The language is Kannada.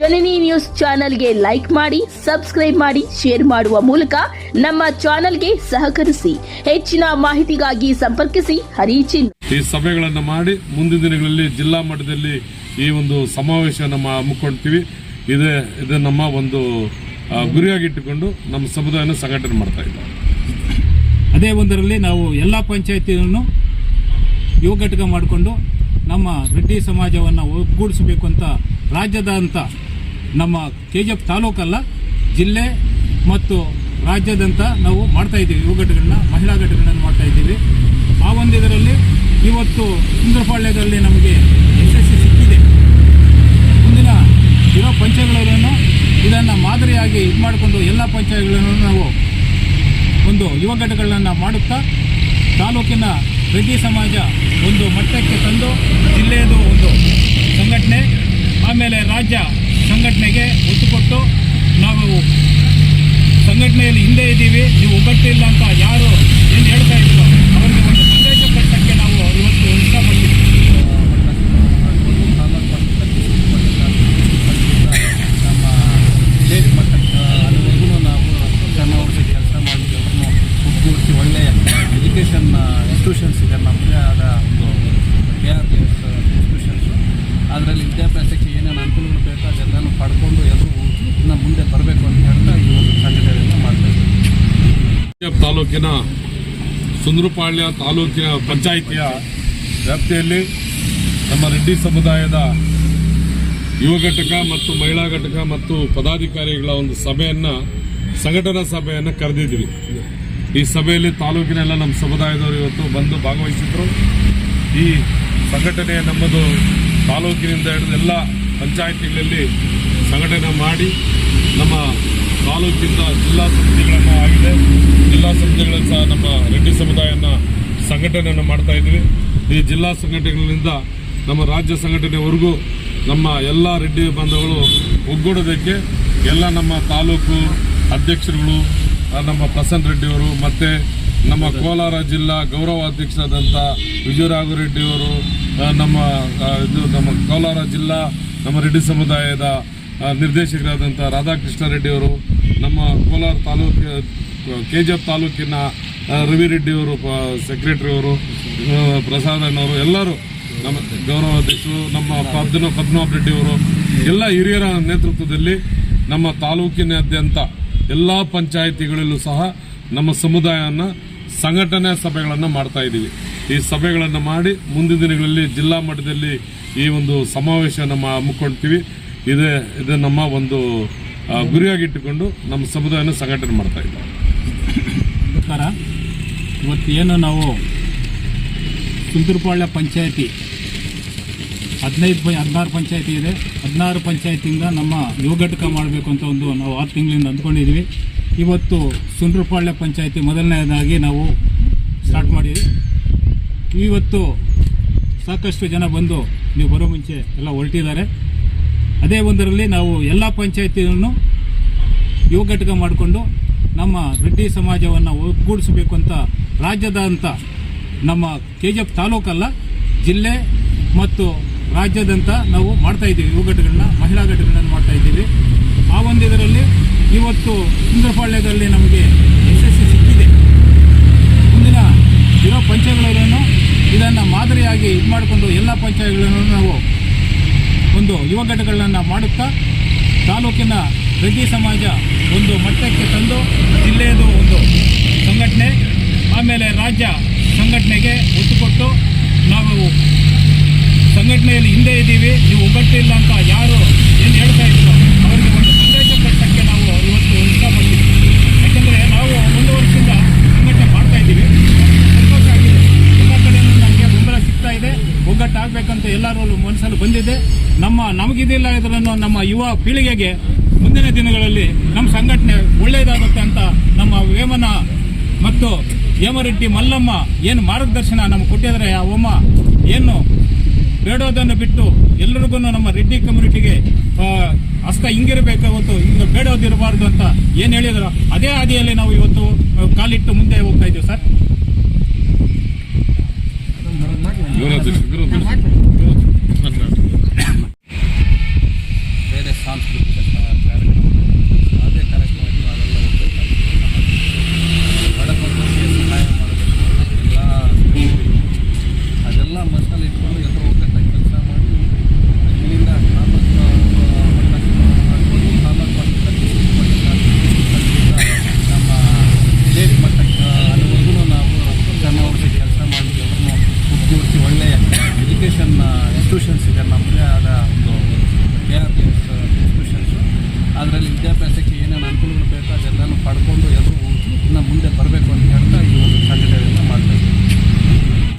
ಜನನಿ ನ್ಯೂಸ್ ಚಾನೆಲ್ಗೆ ಲೈಕ್ ಮಾಡಿ ಸಬ್ಸ್ಕ್ರೈಬ್ ಮಾಡಿ ಶೇರ್ ಮಾಡುವ ಮೂಲಕ ನಮ್ಮ ಚಾನೆಲ್ಗೆ ಸಹಕರಿಸಿ. ಹೆಚ್ಚಿನ ಮಾಹಿತಿಗಾಗಿ ಸಂಪರ್ಕಿಸಿ. ಹರಿಚಿನ್ ಈ ಸಭೆಗಳನ್ನು ಮಾಡಿ ಮುಂದಿನ ದಿನಗಳಲ್ಲಿ ಜಿಲ್ಲಾ ಮಟ್ಟದಲ್ಲಿ ಈ ಒಂದು ಸಮಾವೇಶವನ್ನು ಹಮ್ಮಿಕೊಳ್ತೀವಿ. ಇದೇ ಇದು ನಮ್ಮ ಒಂದು ಗುರಿಯಾಗಿಟ್ಟುಕೊಂಡು ನಮ್ಮ ಸಮುದಾಯನ ಸಂಘಟನೆ ಮಾಡ್ತಾ ಇದ್ದೀವಿ ಅದೇ ಒಂದರಲ್ಲಿ ನಾವು ಎಲ್ಲ ಪಂಚಾಯತಿಯನ್ನು ಯುವ ಘಟಕ ಮಾಡಿಕೊಂಡು ನಮ್ಮ ರೆಡ್ಡಿ ಸಮಾಜವನ್ನು ಒಗ್ಗೂಡಿಸಬೇಕು ಅಂತ ರಾಜ್ಯದಂತ ನಮ್ಮ ಕೆ ಜಿ ಎಫ್ ತಾಲೂಕಲ್ಲ, ಜಿಲ್ಲೆ ಮತ್ತು ರಾಜ್ಯದಂತ ನಾವು ಮಾಡ್ತಾ ಇದ್ದೀವಿ. ಯುವ ಘಟಕಗಳನ್ನ, ಮಹಿಳಾ ಘಟಕಗಳನ್ನು ಮಾಡ್ತಾ ಇದ್ದೀವಿ. ಆ ಒಂದು ಇದರಲ್ಲಿ ಇವತ್ತು ಸುಂದರಪಾಳ್ಯದಲ್ಲಿ ನಮಗೆ ಯಶಸ್ಸು ಸಿಕ್ಕಿದೆ. ಮುಂದಿನ ಯುವ ಪಂಚಾಯತ್ಗಳನ್ನು ಇದನ್ನು ಮಾದರಿಯಾಗಿ ಇದು ಮಾಡಿಕೊಂಡು ಎಲ್ಲ ಪಂಚಾಯತ್ಗಳನ್ನು ನಾವು ಒಂದು ಯುವ ಘಟಕಗಳನ್ನು ಮಾಡುತ್ತಾ ತಾಲೂಕಿನ ರೆಡ್ಡಿ ಸಮಾಜ ಒಂದು ಮಟ್ಟಕ್ಕೆ ತಂದು ಜಿಲ್ಲೆಯದು ಒಂದು ಸಂಘಟನೆ, ಆಮೇಲೆ ರಾಜ್ಯ ಸಂಘಟನೆಗೆ ಒತ್ತು ಕೊಟ್ಟು ನಾವು ಸಂಘಟನೆಯಲ್ಲಿ ಹಿಂದೆ ಇದ್ದೀವಿ. ನೀವು ಒಬ್ಬಟ್ಟಿಲ್ಲ ಅಂತ ಯಾರು ಏನು ಹೇಳ್ತಾ ಇದ್ರು ಅವರಿಗೆ ಒಂದು ಸಂದೇಶ ಕೊಟ್ಟಕ್ಕೆ ನಾವು ಇವತ್ತು ಇಷ್ಟಪಡ್ತೀವಿ ನಮ್ಮ ಸ್ಟೇಟ್ ಮಟ್ಟಕ್ಕೆ ಅಲ್ಲಿವರೆಗೂ ನಾವು ಜನೌಷಧಿ ಕೆಲಸ ಮಾಡಿ ಎಲ್ಲರನ್ನೂ ಒಗ್ಗೂಡಿಸಿ ಒಳ್ಳೆಯ ಎಜುಕೇಷನ್ ಇನ್ಸ್ಟಿಟ್ಯೂಷನ್ಸ್ ಇದೆ ನಮ್ಮದೇ ಆದ ಒಂದು K R K S institutions ಅದರಲ್ಲಿ ವಿದ್ಯಾಭ್ಯಾಸಕ್ಕೆ ಏನೇನು ಅನುಕೂಲಗಳು ಬೇಕೋ ಅದೆಲ್ಲನೂ ಪಡ್ಕೊಂಡು ಎಲ್ಲರೂ ಇನ್ನು ಮುಂದೆ ಬರಬೇಕು ಅಂತ ಹೇಳ್ತಾ ಈ ಒಂದು ಸಂಘಟನೆಯನ್ನು ಮಾಡ್ತಾ ಇದ್ದೀವಿ ತಾಲೂಕಿನ ಸುಂದರಪಾಳ್ಯ ತಾಲೂಕಿನ ಪಂಚಾಯಿತಿಯ ವ್ಯಾಪ್ತಿಯಲ್ಲಿ ನಮ್ಮ ರೆಡ್ಡಿ ಸಮುದಾಯದ ಯುವ ಘಟಕ ಮತ್ತು ಮಹಿಳಾ ಘಟಕ ಮತ್ತು ಪದಾಧಿಕಾರಿಗಳ ಒಂದು ಸಭೆಯನ್ನು, ಸಂಘಟನಾ ಸಭೆಯನ್ನು ಕರೆದಿದ್ವಿ ಈ ಸಭೆಯಲ್ಲಿ ತಾಲೂಕಿನೆಲ್ಲ ನಮ್ಮ ಸಮುದಾಯದವರು ಇವತ್ತು ಬಂದು ಭಾಗವಹಿಸಿದ್ರು. ಈ ಸಂಘಟನೆ ನಮ್ಮದು ತಾಲೂಕಿನಿಂದ ಹಿಡಿದು ಎಲ್ಲ ಪಂಚಾಯಿತಿಗಳಲ್ಲಿ ಸಂಘಟನೆ ಮಾಡಿ ನಮ್ಮ ತಾಲೂಕಿಂದ ಜಿಲ್ಲಾ ಸಮಿತಿಗಳನ್ನು ಆಗಿದೆ. ಜಿಲ್ಲಾ ಸಮಿತಿಗಳಲ್ಲಿ ಸಹ ನಮ್ಮ ರೆಡ್ಡಿ ಸಮುದಾಯನ ಸಂಘಟನೆಯನ್ನು ಮಾಡ್ತಾ ಇದ್ವಿ. ಈ ಜಿಲ್ಲಾ ಸಂಘಟನೆಗಳಿಂದ ನಮ್ಮ ರಾಜ್ಯ ಸಂಘಟನೆವರೆಗೂ ನಮ್ಮ ಎಲ್ಲ ರೆಡ್ಡಿ ಬಾಂಧವರು ಒಗ್ಗೂಡೋದಕ್ಕೆ ಎಲ್ಲ ನಮ್ಮ ತಾಲೂಕು ಅಧ್ಯಕ್ಷರುಗಳು ನಮ್ಮ ಪ್ರಸನ್ನ ರೆಡ್ಡಿಯವರು ಮತ್ತು ನಮ್ಮ ಕೋಲಾರ ಜಿಲ್ಲಾ ಗೌರವ ಅಧ್ಯಕ್ಷರಾದಂಥ ವಿಜಯರಾಘು ರೆಡ್ಡಿಯವರು ನಮ್ಮ ಇದು ನಮ್ಮ ಕೋಲಾರ ಜಿಲ್ಲಾ ನಮ್ಮ ರೆಡ್ಡಿ ಸಮುದಾಯದ ನಿರ್ದೇಶಕರಾದಂಥ ರಾಧಾಕೃಷ್ಣ ರೆಡ್ಡಿಯವರು ನಮ್ಮ Kolar taluk K G F ತಾಲೂಕಿನ ರವಿರೆಡ್ಡಿಯವರು ರವಿ ರೆಡ್ಡಿಯವರು ಸೆಕ್ರೆಟರಿ ಅವರು ಆ, ಪ್ರಸಾದ್ ಅಣ್ಣವರು ಎಲ್ಲರೂ ನಮ್ಮ ಗೌರವ ಅಧ್ಯಕ್ಷರು ನಮ್ಮ ಪದ್ಮ ಪದ್ಮನಾಭ ರೆಡ್ಡಿಯವರು ಎಲ್ಲ ಹಿರಿಯರ ನೇತೃತ್ವದಲ್ಲಿ ನಮ್ಮ ತಾಲೂಕಿನಾದ್ಯಂತ ಎಲ್ಲ ಪಂಚಾಯಿತಿಗಳಲ್ಲೂ ಸಹ ನಮ್ಮ ಸಮುದಾಯವನ್ನು ಸಂಘಟನೆ ಸಭೆಗಳನ್ನು ಮಾಡ್ತಾ ಇದ್ದೀವಿ. ಈ ಸಭೆಗಳನ್ನು ಮಾಡಿ ಮುಂದಿನ ದಿನಗಳಲ್ಲಿ ಜಿಲ್ಲಾ ಮಟ್ಟದಲ್ಲಿ ಈ ಒಂದು ಸಮಾವೇಶವನ್ನು ಮಾ- ಇದೇ, ಇದು ನಮ್ಮ ಒಂದು ಗುರಿಯಾಗಿಟ್ಟುಕೊಂಡು ನಮ್ಮ ಸಮುದಾಯನ ಸಂಘಟನೆ ಮಾಡ್ತಾ ಇದ್ದೀವಿ ಪ್ರಕಾರ ಇವತ್ತು ಏನು ನಾವು ಸುಂದರಪಾಳ್ಯ ಪಂಚಾಯತಿ, ಹದಿನೈದು ಪಂ, ಹದಿನಾರು ಪಂಚಾಯತಿ ಇದೆ. ಹದಿನಾರು ಪಂಚಾಯತಿಯಿಂದ ನಮ್ಮ ಯುವ ಮಾಡಬೇಕು ಅಂತ ಒಂದು ನಾವು ಆರು ತಿಂಗಳಿಂದ ಅಂದ್ಕೊಂಡಿದ್ವಿ ಇವತ್ತು ಸುಂದರಪಾಳ್ಯ ಪಂಚಾಯತಿ ಮೊದಲನೇದಾಗಿ ನಾವು ಸ್ಟಾರ್ಟ್ ಮಾಡಿದ್ವಿ ಇವತ್ತು ಸಾಕಷ್ಟು ಜನ ಬಂದು ನೀವು ಬರೋ ಮುಂಚೆ ಎಲ್ಲ ಹೊರಟಿದ್ದಾರೆ. ಅದೇ ಒಂದರಲ್ಲಿ ನಾವು ಎಲ್ಲ ಪಂಚಾಯತಿಯನ್ನು ಯುವ ಘಟಕ ಮಾಡಿಕೊಂಡು ನಮ್ಮ ರೆಡ್ಡಿ ಸಮಾಜವನ್ನು ಒಗ್ಗೂಡಿಸಬೇಕು ಅಂತ ರಾಜ್ಯದಂತ ನಮ್ಮ ಕೆ ಜಿ ಎಫ್ ತಾಲೂಕಲ್ಲ, ಜಿಲ್ಲೆ ಮತ್ತು ರಾಜ್ಯದಂತ ನಾವು ಮಾಡ್ತಾ ಇದ್ದೀವಿ ಯುವ ಮಹಿಳಾ ಘಟಕಗಳನ್ನು ಮಾಡ್ತಾ ಇದ್ದೀವಿ. ಆ ಒಂದು ಇದರಲ್ಲಿ ಇವತ್ತು ಸುಂದರಪಾಳ್ಯದಲ್ಲಿ ನಮಗೆ ಯಶಸ್ಸು ಸಿಕ್ಕಿದೆ. ಮುಂದಿನ ಇರೋ ಪಂಚಾಯತ್ಗಳನ್ನು ಇದನ್ನು ಮಾದರಿಯಾಗಿ ಇದು ಮಾಡಿಕೊಂಡು ಎಲ್ಲ ಪಂಚಾಯತ್ಗಳನ್ನು ನಾವು ಒಂದು ಯುವ ಘಟಕಗಳನ್ನು ಮಾಡುತ್ತಾ ತಾಲೂಕಿನ ರೆಡ್ಡಿ ಸಮಾಜ ಒಂದು ಮಟ್ಟಕ್ಕೆ ತಂದು ಜಿಲ್ಲೆಯದು ಒಂದು ಸಂಘಟನೆ, ಆಮೇಲೆ ರಾಜ್ಯ ಸಂಘಟನೆಗೆ ಒತ್ತು ಕೊಟ್ಟು ನಾವು ಸಂಘಟನೆಯಲ್ಲಿ ಹಿಂದೆ ಇದ್ದೀವಿ, ನೀವು ಒಗ್ಗಟ್ಟಿಲ್ಲ ಅಂತ ಯಾರು ಏನು ಹೇಳ್ತಾ ಇದ್ರು ಅವರಿಗೆ ಒಂದು ಸಂದೇಶ ಕೊಟ್ಟಕ್ಕೆ ನಾವು ಇವತ್ತು ಇಷ್ಟಪಡ್ತೀವಿ ಯಾಕೆಂದರೆ ನಾವು ಒಂದು ವರ್ಷದಿಂದ ಸಂಘಟನೆ ಮಾಡ್ತಾ ಇದ್ದೀವಿ ಸಂತೋಷ ಆಗಿದೆ ಎಲ್ಲ ಕಡೆಯೂ ನಮಗೆ ಬೆಂಬಲ ಸಿಗ್ತಾ ಇದೆ ಒಗ್ಗಟ್ಟಾಗಬೇಕಂತ ಎಲ್ಲರೂ ಮನಸ್ಸಲ್ಲಿ ಬಂದಿದೆ. ನಮ್ಮ ನಮಗಿದಿಲ್ಲ ಇದರನ್ನು ನಮ್ಮ ಯುವ ಪೀಳಿಗೆಗೆ ಮುಂದಿನ ದಿನಗಳಲ್ಲಿ ನಮ್ಮ ಸಂಘಟನೆ ಒಳ್ಳೆಯದಾಗುತ್ತೆ ಅಂತ ನಮ್ಮ ವೇಮನ ಮತ್ತು ಹೇಮರೆಡ್ಡಿ ಮಲ್ಲಮ್ಮ ಏನು ಮಾರ್ಗದರ್ಶನ ನಮ್ಗೆ ಕೊಟ್ಟಿದ್ರೆ ಆ ಹೋಮ ಏನು ಬೇಡೋದನ್ನು ಬಿಟ್ಟು ಎಲ್ಲರಿಗೂ ನಮ್ಮ ರೆಡ್ಡಿ ಕಮ್ಯುನಿಟಿಗೆ ಹಸ್ತ ಹಿಂಗಿರಬೇಕು ಈಗ ಬೇಡೋದಿರಬಾರ್ದು ಅಂತ ಏನು ಹೇಳಿದ್ರು. ಅದೇ ಹಾದಿಯಲ್ಲಿ ನಾವು ಇವತ್ತು ಕಾಲಿಟ್ಟು ಮುಂದೆ ಹೋಗ್ತಾ ಇದ್ದೀವಿ ಸರ್. Городочек, городочек.